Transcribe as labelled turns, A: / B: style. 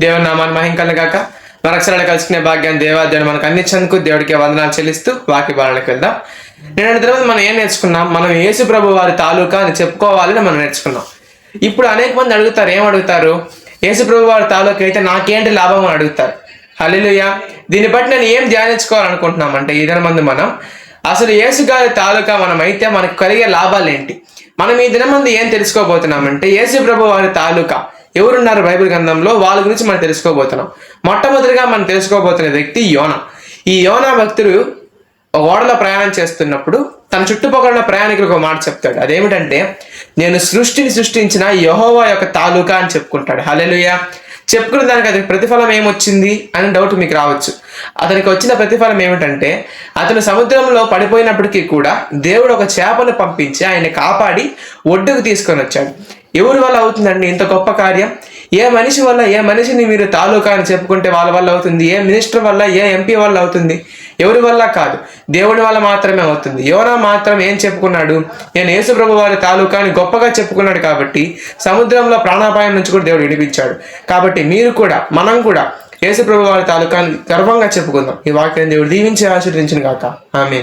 A: దేవుని నామాన్ని మహింకలు గాక. మరక్షరాలు కలుసుకునే భాగ్యాన్ని దేవాదేవుని మనకు అందించేందుకు దేవుడికి వందనాలు చెల్లిస్తూ వాకి బాలనకి వెళ్దాం. నేను తర్వాత మనం ఏం నేర్చుకున్నాం? మనం యేసు ప్రభు వారి తాలూకా అని చెప్పుకోవాలని మనం నేర్చుకున్నాం. ఇప్పుడు అనేక మంది అడుగుతారు ఏం అడుగుతారు? యేసు ప్రభు వారి తాలూకా అయితే నాకేంటి లాభం అని అడుగుతారు. హలిలుయ దీన్ని బట్టి నేను ఏం ధ్యానించుకోవాలనుకుంటున్నాం అంటే ఇదన మంది మనం అసలు యేసు గారి తాలూకా మనం అయితే మనకు కలిగే లాభాలు ఏంటి మనం ఈ దినమంది ఏం తెలుసుకోబోతున్నామంటే యేసు ప్రభు వారి తాలూకా ఎవరున్నారు బైబిల్ గ్రంథంలో వాళ్ళ గురించి మనం తెలుసుకోబోతున్నాం. మొట్టమొదటిగా మనం తెలుసుకోబోతున్న వ్యక్తి యోన. ఈ యోన భక్తుడు ఓడలో ప్రయాణం చేస్తున్నప్పుడు తన చుట్టుపక్కల ప్రయాణికులకు ఒక మాట చెప్తాడు. అదేమిటంటే నేను సృష్టిని సృష్టించిన యహోవా యొక్క తాలూకా అని చెప్పుకుంటాడు. హలెలుయా చెప్పుకున్న దానికి అది ప్రతిఫలం ఏమొచ్చింది అని డౌట్ మీకు రావచ్చు. అతనికి వచ్చిన ప్రతిఫలం ఏమిటంటే అతను సముద్రంలో పడిపోయినప్పటికీ కూడా దేవుడు ఒక చేపను పంపించి ఆయన కాపాడి ఒడ్డుకు తీసుకొని వచ్చాడు. ఎవరి వల్ల అవుతుందండి ఇంత గొప్ప కార్యం? ఏ మనిషి వల్ల ఏ మనిషిని మీరు తాలూకా అని చెప్పుకుంటే వాళ్ళ వల్ల అవుతుంది? ఏ మినిస్టర్ వల్ల ఏ ఎంపీ వల్ల అవుతుంది? ఎవరి వల్ల కాదు. దేవుడి వల్ల మాత్రమే అవుతుంది. యోనా మాత్రం ఏం చెప్పుకున్నాడు? నేను యేసుప్రభు వారి తాలూకా అని గొప్పగా చెప్పుకున్నాడు కాబట్టి సముద్రంలో ప్రాణాపాయం నుంచి కూడా దేవుడు విడిపించాడు. కాబట్టి మీరు కూడా మనం కూడా యేసు ప్రభు వారి తాలూకా గర్వంగా చెప్పుకుందాం. ఈ వాక్యం దేవుడు దీవించి ఆశీర్వించిన కాక ఆమె